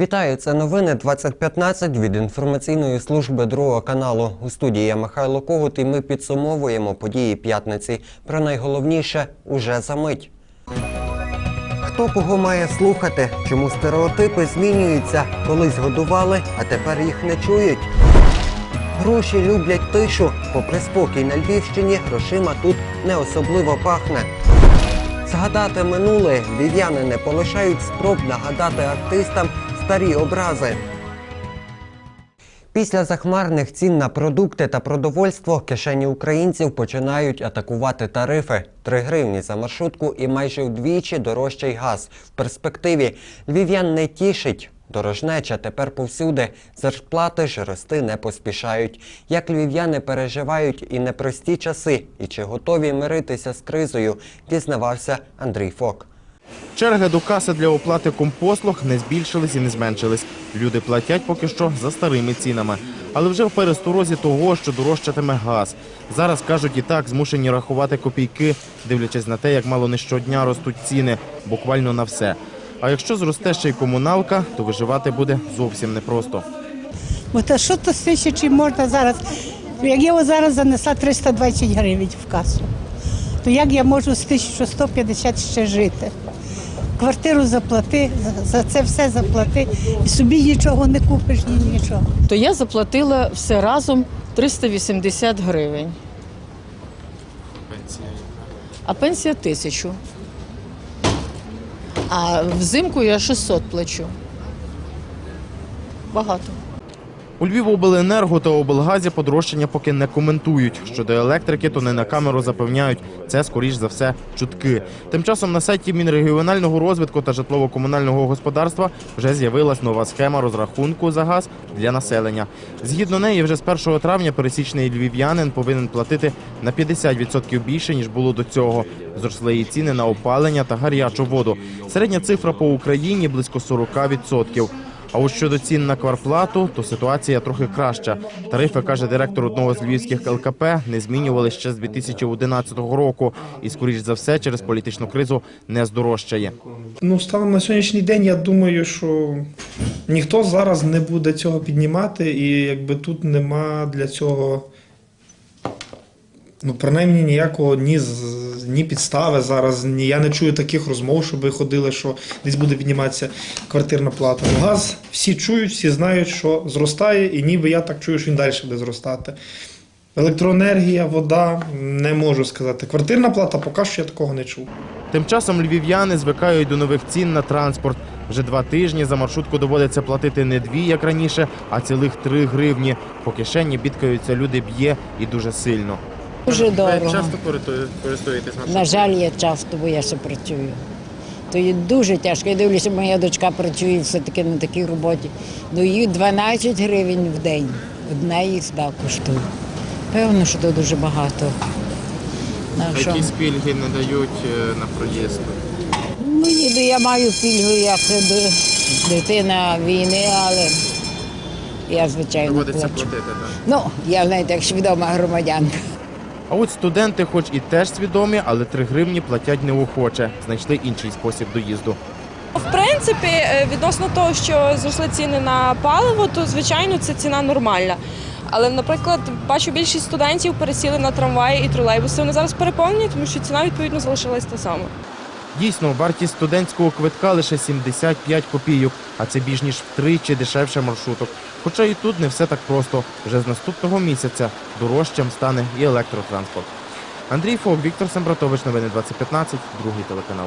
Вітаю, це новини 2015 від інформаційної служби другого каналу. У студії я Михайло Когут і ми підсумовуємо події п'ятниці. Про найголовніше уже за мить. Хто кого має слухати? Чому стереотипи змінюються? Колись годували, а тепер їх не чують. Гроші люблять тишу. Попри спокій на Львівщині, грошима тут не особливо пахне. Згадати минуле львів'яни не полишають спроб нагадати артистам старі образи. Після захмарних цін на продукти та продовольство кишені українців починають атакувати тарифи. 3 гривні за маршрутку і майже вдвічі дорожчий газ. В перспективі львів'ян не тішить. Дорожнеча тепер повсюди. Зарплати ж рости не поспішають. Як львів'яни переживають і непрості часи, і чи готові миритися з кризою, дізнавався Андрій Фок. Черги до каси для оплати компослуг не збільшились і не зменшились. Люди платять поки що за старими цінами. Але вже в пересторозі того, що дорожчатиме газ. Зараз кажуть і так змушені рахувати копійки, дивлячись на те, як мало не щодня ростуть ціни, буквально на все. А якщо зросте ще й комуналка, то виживати буде зовсім непросто. Бо що то з тисячі можна зараз? Як я зараз занесла 320 гривень в касу, то як я можу з 1150 ще жити? Квартиру заплати, за- це все заплати, і собі нічого не купиш, ні нічого. то я заплатила все разом 380 гривень. А пенсія тисячу. А взимку я 600 плачу. Багато. У Львівобленерго та облгазі подорожчання поки не коментують. Щодо електрики, то не на камеру запевняють. Це скоріш за все чутки. Тим часом на сайті Мінрегіонального розвитку та житлово-комунального господарства вже з'явилась нова схема розрахунку за газ для населення. Згідно неї, вже з 1 травня пересічний львів'янин повинен платити на 50% більше ніж було до цього. Зросли і ціни на опалення та гарячу воду. Середня цифра по Україні близько 40%. А от щодо цін на кварплату, то ситуація трохи краща. Тарифи, каже директор одного з львівських ЛКП, не змінювали ще з 2011 року. І, скоріш за все, через політичну кризу не здорожчає. Ну, станом на сьогоднішній день, я думаю, що ніхто зараз не буде цього піднімати, і якби тут нема для цього, ну, принаймні, ніякого ні, ні підстави зараз. Ні, я не чую таких розмов, щоб ходили, що десь буде підніматися квартирна плата. Ну, Газ всі чують, всі знають, що зростає, і ніби я так чую, що він далі буде зростати. Електроенергія, вода, не можу сказати. Квартирна плата, поки що я такого не чув. Тим часом львів'яни звикають до нових цін на транспорт. Вже два тижні за маршрутку доводиться платити не дві, як раніше, а цілих три гривні. По кишені бідкаються люди б'є і дуже сильно. Дуже дорого. користуєтесь На жаль, я часто, бо я ще працюю. То є дуже тяжко. Я дивлюся, моя дочка працює все-таки на такій роботі. Ну, їй 12 гривень в день. Одна їзда коштує. Певно, що це дуже багато. На що? пільги не дають е, на проїзд? Ну, ніби я маю пільгу як дитина війни, але я, звичайно, плачу. так? Ну, я, знаєте, як свідома громадянка. А от студенти, хоч і теж свідомі, але 3 гривні платять неохоче. Знайшли інший спосіб доїзду. В принципі, е, відносно того, що зросли ціни на паливо, то звичайно це ціна нормальна. Але, наприклад, бачу більшість студентів пересіли на трамваї і тролейбуси. Вони зараз переповнені, тому що ціна відповідно залишилась та сама. Дійсно, вартість студентського квитка лише 75 копійок, а це більш ніж втричі дешевше маршруток. Хоча і тут не все так просто. Вже з наступного місяця дорожчим стане і електротранспорт. Андрій Фок, Віктор Сембратович, новини 2015, другий телеканал.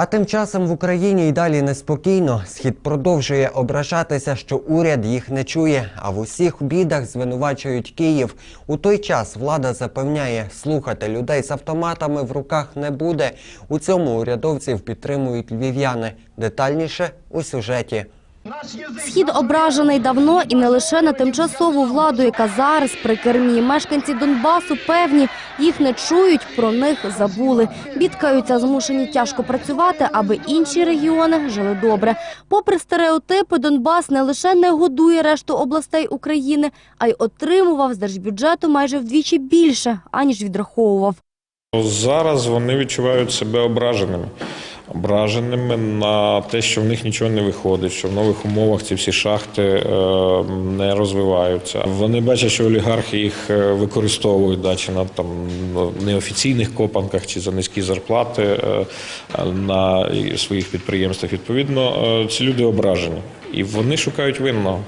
А тим часом в Україні й далі неспокійно. Схід продовжує ображатися, що уряд їх не чує, а в усіх бідах звинувачують Київ. У той час влада запевняє, слухати людей з автоматами в руках не буде. У цьому урядовців підтримують львів'яни. Детальніше у сюжеті. Схід ображений давно і не лише на тимчасову владу, яка зараз при кермі. Мешканці Донбасу певні, їх не чують, про них забули. Бідкаються, змушені тяжко працювати, аби інші регіони жили добре. Попри стереотипи, Донбас не лише не годує решту областей України, а й отримував з держбюджету майже вдвічі більше, аніж відраховував. Зараз вони відчувають себе ображеними. Ображеними на те, що в них нічого не виходить, що в нових умовах ці всі шахти е, не розвиваються. Вони бачать, що олігархи їх е, використовують да, чи на там неофіційних копанках, чи за низькі зарплати е, на своїх підприємствах. Відповідно, ці люди ображені і вони шукають винного.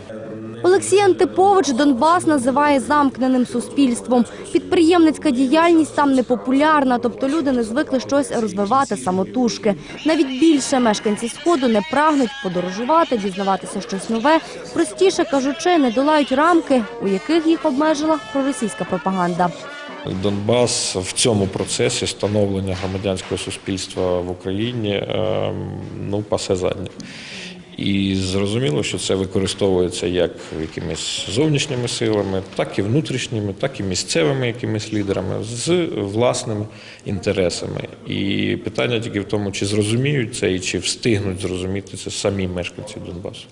Олексій Антипович Донбас називає замкненим суспільством. Підприємницька діяльність там непопулярна, тобто люди не звикли щось розвивати самотужки. Навіть більше мешканці сходу не прагнуть подорожувати, дізнаватися щось нове. Простіше кажучи, не долають рамки, у яких їх обмежила проросійська пропаганда. Донбас в цьому процесі становлення громадянського суспільства в Україні ем, ну пасе заднє. І зрозуміло, що це використовується як якимись зовнішніми силами, так і внутрішніми, так і місцевими якимись лідерами з власними інтересами. І питання тільки в тому, чи зрозуміють це і чи встигнуть зрозуміти це самі мешканці Донбасу.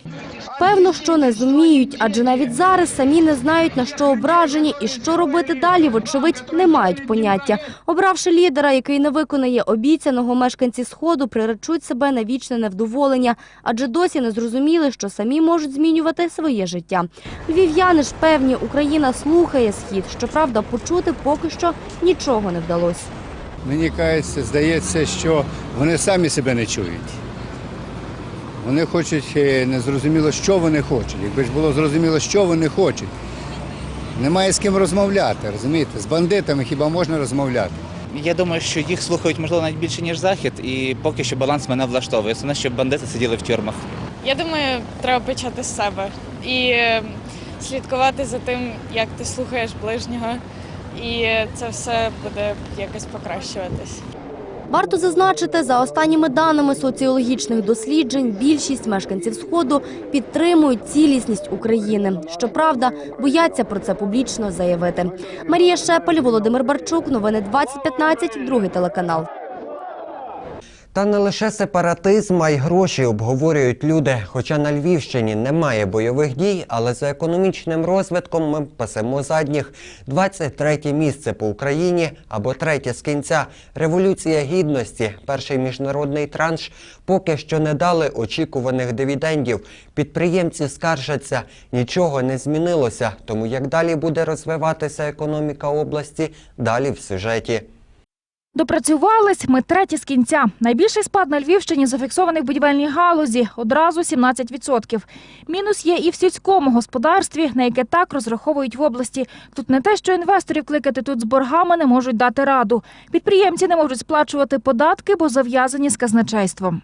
Певно, що не зуміють, адже навіть зараз самі не знають, на що ображені і що робити далі, вочевидь, не мають поняття. Обравши лідера, який не виконає обіцяного, мешканці Сходу приречуть себе на вічне невдоволення, адже досі не зрозуміли, що самі можуть змінювати своє життя. Львів'яни ж певні, Україна слухає Схід. Щоправда, почути поки що нічого не вдалося. Мені кажеться, здається, що вони самі себе не чують. Вони хочуть е, незрозуміло, що вони хочуть. Якби ж було зрозуміло, що вони хочуть. Немає з ким розмовляти, розумієте? З бандитами хіба можна розмовляти? Я думаю, що їх слухають можливо навіть більше ніж захід, і поки що баланс мене влаштовує. Основне, щоб бандити сиділи в тюрмах. Я думаю, треба почати з себе і е, слідкувати за тим, як ти слухаєш ближнього, і це все буде якось покращуватись. Варто зазначити, за останніми даними соціологічних досліджень, більшість мешканців Сходу підтримують цілісність України. Щоправда, бояться про це публічно заявити. Марія Шепель, Володимир Барчук, новини 2015, другий телеканал. Та не лише сепаратизм, а й гроші обговорюють люди. Хоча на Львівщині немає бойових дій, але за економічним розвитком ми пасемо задніх. 23 місце по Україні або третє з кінця. Революція гідності, перший міжнародний транш, поки що не дали очікуваних дивідендів. Підприємці скаржаться, нічого не змінилося. Тому як далі буде розвиватися економіка області, далі в сюжеті. Допрацювались ми треті з кінця. Найбільший спад на Львівщині зафіксований в будівельній галузі – одразу 17%. Мінус є і в сільському господарстві, на яке так розраховують в області. Тут не те, що інвесторів кликати, тут з боргами не можуть дати раду. Підприємці не можуть сплачувати податки, бо зав'язані з казначейством.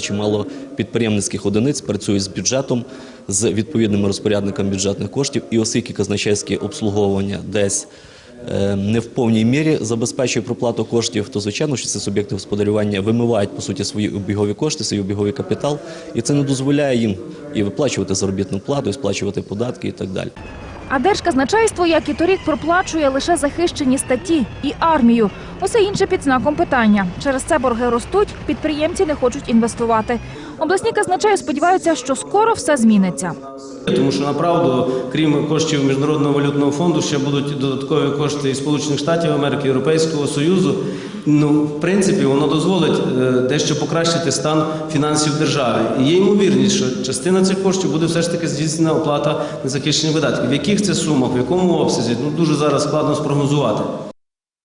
Чимало підприємницьких одиниць працюють з бюджетом, з відповідними розпорядниками бюджетних коштів, і оскільки казначейське обслуговування десь не в повній мірі забезпечує проплату коштів, то звичайно, що ці суб'єкти господарювання вимивають по суті свої обігові кошти, свій обіговий капітал, і це не дозволяє їм і виплачувати заробітну плату, і сплачувати податки і так далі. А Держказначейство, як і торік, проплачує лише захищені статті і армію. Усе інше під знаком питання. Через це борги ростуть, підприємці не хочуть інвестувати. Обласні казначеї сподіваються, що скоро все зміниться. Тому що направду, крім коштів міжнародного валютного фонду, ще будуть додаткові кошти і Сполучених Штатів Америки, Європейського Союзу. Ну, в принципі, воно дозволить е, дещо покращити стан фінансів держави. І є ймовірність, що частина цих коштів буде все ж таки здійснена оплата незахищених видатків. В яких це сумах, в якому обсязі, ну дуже зараз складно спрогнозувати.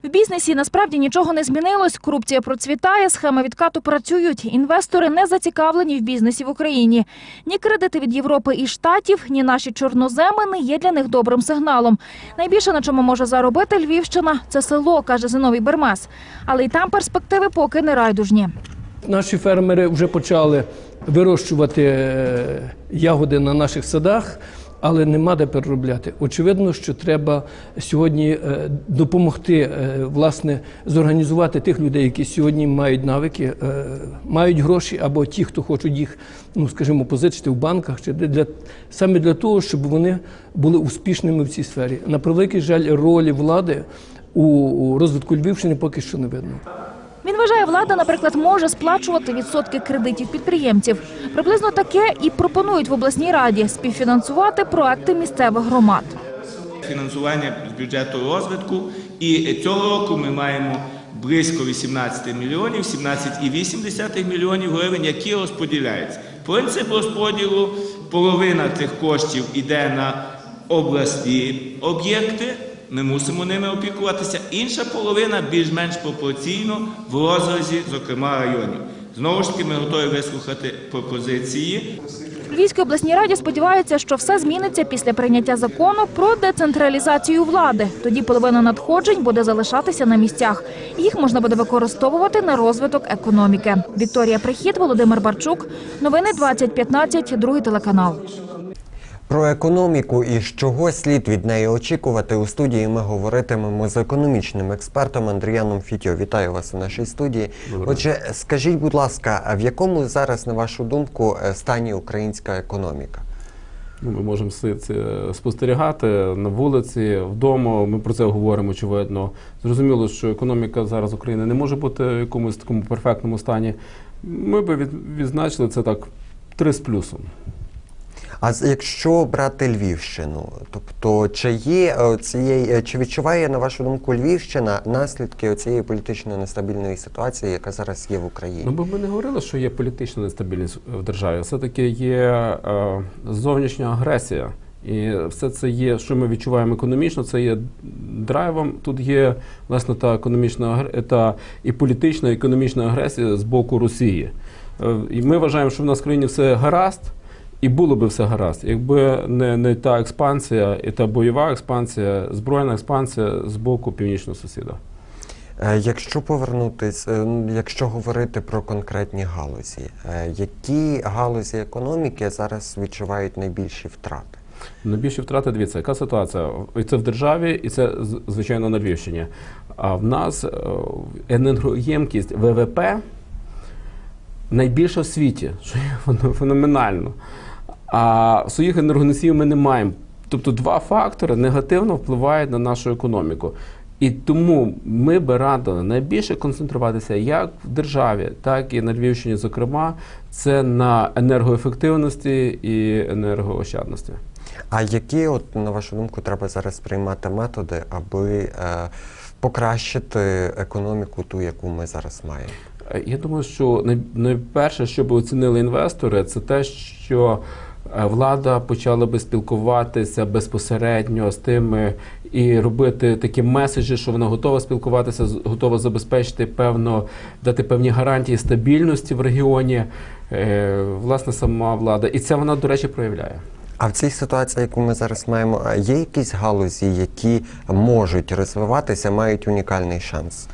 В бізнесі насправді нічого не змінилось. Корупція процвітає, схеми відкату працюють. Інвестори не зацікавлені в бізнесі в Україні. Ні кредити від Європи і Штатів, ні наші чорноземи не є для них добрим сигналом. Найбільше на чому може заробити Львівщина це село, каже Зиновій Бермес. Але й там перспективи поки не райдужні. Наші фермери вже почали вирощувати е, ягоди на наших садах, але нема де переробляти. Очевидно, що треба сьогодні е, допомогти е, власне зорганізувати тих людей, які сьогодні мають навики, е, мають гроші, або ті, хто хочуть їх, ну скажімо, позичити в банках, чи для саме для того, щоб вони були успішними в цій сфері. На превеликий жаль, ролі влади у розвитку Львівщини поки що не видно. Він вважає, влада, наприклад, може сплачувати відсотки кредитів підприємців. Приблизно таке і пропонують в обласній раді співфінансувати проекти місцевих громад. фінансування з бюджету розвитку. І цього року ми маємо близько 18 мільйонів, 17,8 мільйонів гривень, які розподіляються. Принцип розподілу половина цих коштів йде на обласні об'єкти. Ми мусимо ними опікуватися. Інша половина більш-менш пропорційно в розрізі, зокрема районів. Знову ж таки, ми готові вислухати пропозиції. Львівській обласній раді сподіваються, що все зміниться після прийняття закону про децентралізацію влади. Тоді половина надходжень буде залишатися на місцях. Їх можна буде використовувати на розвиток економіки. Вікторія Прихід, Володимир Барчук. Новини 2015, другий телеканал. Про економіку і з чого слід від неї очікувати у студії. Ми говоритимемо з економічним експертом Андріаном Фітьо. Вітаю вас у нашій студії. Отже, скажіть, будь ласка, а в якому зараз, на вашу думку, е, стані українська економіка? Ну, ми можемо це спостерігати на вулиці, вдома. Ми про це говоримо, очевидно. Зрозуміло, що економіка зараз України не може бути в якомусь такому перфектному стані. Ми би відзначили це так три з плюсом. А якщо брати Львівщину, тобто чи є е, цієї, е, чи відчуває на вашу думку Львівщина наслідки цієї політично нестабільної ситуації, яка зараз є в Україні? Ну, бо ми не говорили, що є політична нестабільність в державі. Все-таки є е, зовнішня агресія. І все це є, що ми відчуваємо економічно, це є драйвом. Тут є власне та економічна та і політична, і економічна агресія з боку Росії. Е, І ми вважаємо, що в нас в країні все гаразд, і було би все гаразд, якби не, не та експансія, і та бойова експансія, збройна експансія з боку північного сусіда. Е, Якщо повернутись, е, якщо говорити про конкретні галузі, е, які галузі економіки зараз відчувають найбільші втрати? Найбільші втрати, дивіться, яка ситуація? І це в державі, і це звичайно на Львівщині. А в нас енергоємкість ВВП найбільша в світі, що є феноменально. А своїх енергоносіїв ми не маємо. Тобто два фактори негативно впливають на нашу економіку. І тому ми би радили найбільше концентруватися як в державі, так і на Львівщині, зокрема, це на енергоефективності і енергоощадності. А які, от на вашу думку, треба зараз приймати методи, аби е, покращити економіку, ту, яку ми зараз маємо? Е, Я думаю, що найперше, що би оцінили інвестори, це те, що влада почала би спілкуватися безпосередньо з тими і робити такі меседжі, що вона готова спілкуватися, готова забезпечити певно, дати певні гарантії стабільності в регіоні. е, Власне, сама влада, і це вона, до речі, проявляє. А в цій ситуації, яку ми зараз маємо, є якісь галузі, які можуть розвиватися, мають унікальний шанс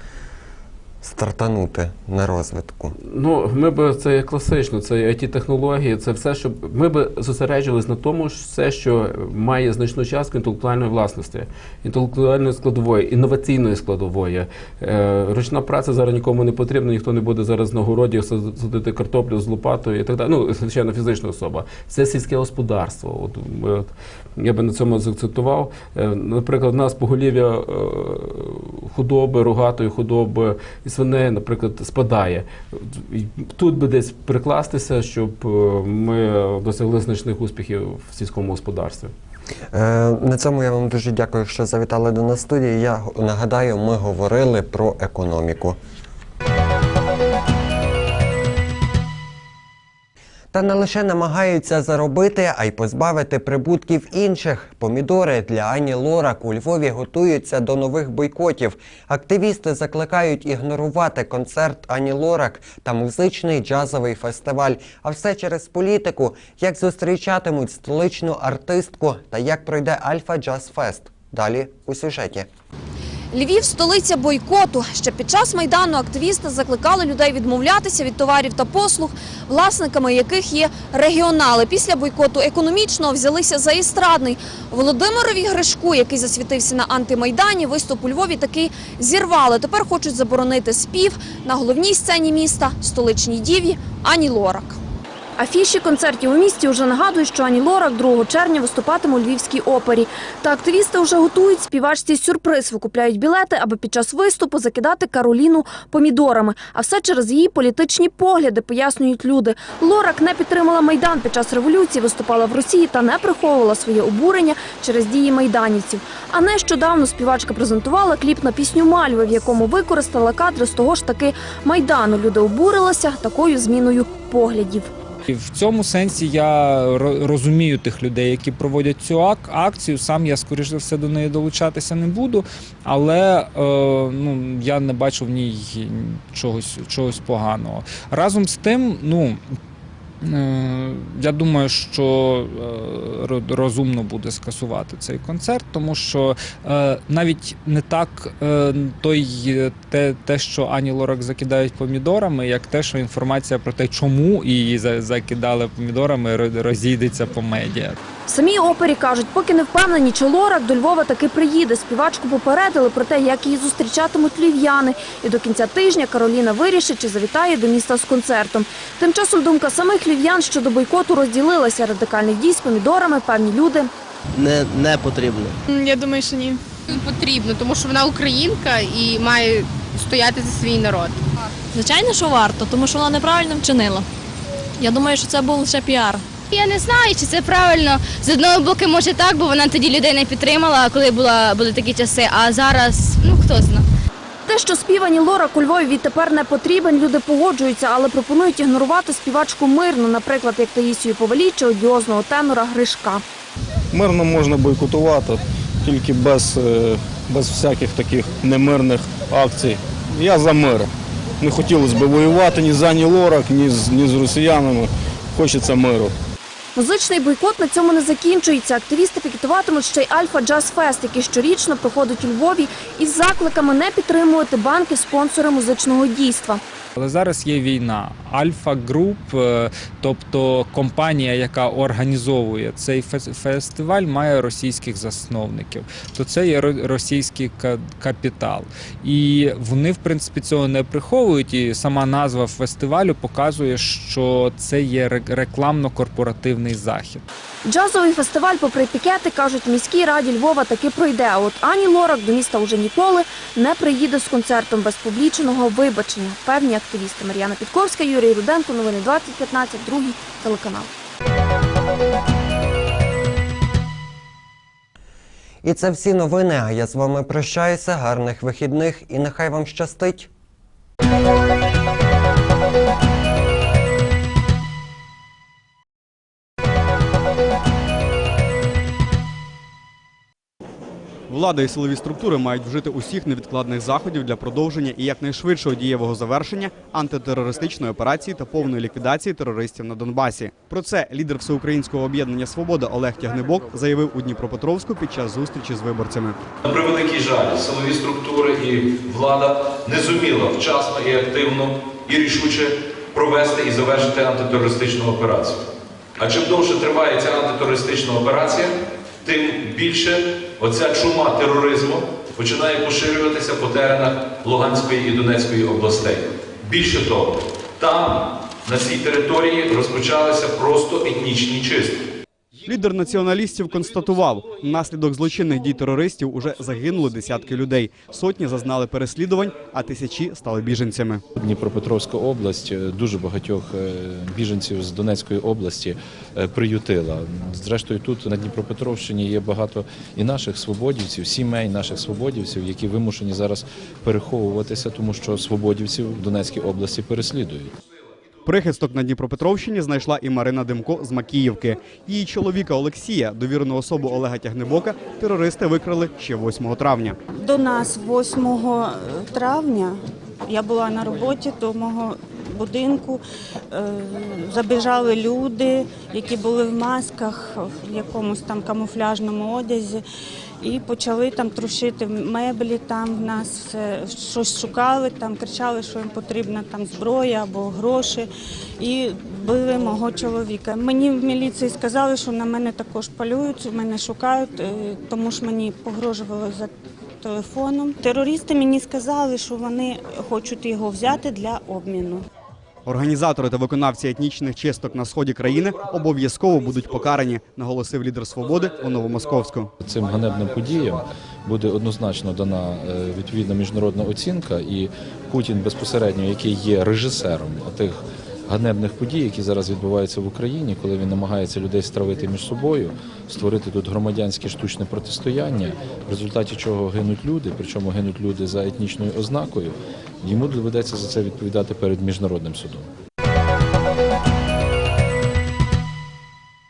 стартанути на розвитку? Ну, ми би це класично, це it технології, це все, що ми би зосереджувались на тому, що все, що має значну частку інтелектуальної власності, інтелектуальної складової, інноваційної складової. Е, ручна праця зараз нікому не потрібна, ніхто не буде зараз на городі сад- садити картоплю з лопатою і так далі. Ну, звичайно, фізична особа. Це сільське господарство. От, от, я би на цьому заакцентував. Е, наприклад, у нас поголів'я е, худоби, рогатої худоби і свиней, наприклад, спадає. Тут би десь прикластися, щоб е, ми досягли значних успіхів в сільському господарстві. Е, на цьому я вам дуже дякую, що завітали до нас студії. Я нагадаю, ми говорили про економіку. Та не лише намагаються заробити, а й позбавити прибутків інших. Помідори для Ані Лорак у Львові готуються до нових бойкотів. Активісти закликають ігнорувати концерт Ані Лорак та музичний джазовий фестиваль. А все через політику, як зустрічатимуть столичну артистку та як пройде Альфа Джаз Фест. Далі у сюжеті. Львів – столиця бойкоту. Ще під час Майдану активісти закликали людей відмовлятися від товарів та послуг, власниками яких є регіонали. Після бойкоту економічного взялися за естрадний. Володимирові Гришку, який засвітився на антимайдані, виступ у Львові таки зірвали. Тепер хочуть заборонити спів на головній сцені міста, столичній діві Ані Лорак. Афіші концертів у місті вже нагадують, що Ані Лорак 2 червня виступатиме у Львівській опері. Та активісти вже готують співачці сюрприз, викупляють білети, аби під час виступу закидати Кароліну помідорами. А все через її політичні погляди, пояснюють люди. Лорак не підтримала Майдан під час революції, виступала в Росії та не приховувала своє обурення через дії майданівців. А нещодавно співачка презентувала кліп на пісню Мальви, в якому використала кадри з того ж таки Майдану. Люди обурилися такою зміною поглядів. І в цьому сенсі я розумію тих людей, які проводять цю ак- акцію. Сам я, скоріш за все, до неї долучатися не буду, але е, ну, я не бачу в ній чогось, чогось поганого. Разом з тим, ну. Е, Я думаю, що е, розумно буде скасувати цей концерт, тому що е, навіть не так той те, те, що Ані Лорак закидають помідорами, як те, що інформація про те, чому її за- закидали помідорами, ро- розійдеться по медіа. Самій опері кажуть, поки не впевнені, чи Лорак до Львова таки приїде. Співачку попередили про те, як її зустрічатимуть львів'яни. І до кінця тижня Кароліна вирішить, чи завітає до міста з концертом. Тим часом думка самих львів'ян щодо бойкоту розділилася. Радикальних дій з помідорами певні люди Не, не потрібно. Я думаю, що ні. Потрібно, тому що вона українка і має стояти за свій народ. Звичайно, що варто, тому що вона неправильно вчинила. Я думаю, що це був лише піар. Я не знаю, чи це правильно. З одного боку, може так, бо вона тоді людей не підтримала, коли була, були такі часи, а зараз, ну хто знає. Те, що співані Лорак у Львові відтепер не потрібен, люди погоджуються, але пропонують ігнорувати співачку мирно, наприклад, як Таїсію Повалій чи одіозного тенора Гришка. Мирно можна бойкотувати, тільки без, е, без всяких таких немирних акцій. Я за мир. Не хотілося б воювати ні за Ані Лорак, ні з, ні з росіянами. Хочеться миру. Музичний бойкот на цьому не закінчується. Активісти пікетуватимуть ще й Альфа Джаз Фест, який щорічно проходить у Львові із закликами не підтримувати банки спонсори музичного дійства. Але зараз є війна. Альфа Груп, е, тобто компанія, яка організовує цей фес- фестиваль, має російських засновників. То це є російський капітал. І вони, в принципі, цього не приховують. І сама назва фестивалю показує, що це є рекламно-корпоративний захід. Джазовий фестиваль, попри пікети, кажуть, міській раді Львова таки пройде. А от Ані Лорак до міста вже ніколи не приїде з концертом без публічного вибачення. Певні активісти. Мар'яна Підковська, Юрій Руденко. Новини 2015, другий телеканал. І це всі новини. А я з вами прощаюся. Гарних вихідних і нехай вам щастить. Влада і силові структури мають вжити усіх невідкладних заходів для продовження і якнайшвидшого дієвого завершення антитерористичної операції та повної ліквідації терористів на Донбасі. Про це лідер всеукраїнського об'єднання Свобода Олег Тягнебок заявив у Дніпропетровську під час зустрічі з виборцями. На превеликий жаль, силові структури і влада не зуміла вчасно і активно і рішуче провести і завершити антитерористичну операцію. А чим довше триває ця антитерористична операція, тим більше оця чума тероризму починає поширюватися по теренах Луганської і Донецької областей. Більше того, там, на цій території, розпочалися просто етнічні чистки. Лідер націоналістів констатував, внаслідок злочинних дій терористів уже загинули десятки людей. Сотні зазнали переслідувань, а тисячі стали біженцями. Дніпропетровська область е, дуже багатьох е, біженців з Донецької області е, приютила. Зрештою, тут на Дніпропетровщині є багато і наших свободівців, сімей наших свободівців, які вимушені зараз переховуватися, тому що свободівців в Донецькій області переслідують. Прихисток на Дніпропетровщині знайшла і Марина Демко з Макіївки. Її чоловіка Олексія, довірену особу Олега Тягнебока, терористи викрали ще 8 травня. До нас 8 травня я була на роботі до мого будинку. Е, Забіжали люди, які були в масках, в якомусь там камуфляжному одязі, і почали там трушити меблі. Там в нас щось шукали, там кричали, що їм потрібна там зброя або гроші. І били мого чоловіка. Мені в міліції сказали, що на мене також полюють, мене шукають, е, тому ж мені погрожували за телефоном. Терористи мені сказали, що вони хочуть його взяти для обміну. Організатори та виконавці етнічних чисток на сході країни обов'язково будуть покарані, наголосив лідер свободи у Новомосковську. Цим ганебним подіям буде однозначно дана е, відповідна міжнародна оцінка, і Путін безпосередньо, який є режисером тих ганебних подій, які зараз відбуваються в Україні, коли він намагається людей стравити між собою, створити тут громадянське штучне протистояння, в результаті чого гинуть люди, причому гинуть люди за етнічною ознакою. Йому доведеться за це відповідати перед міжнародним судом.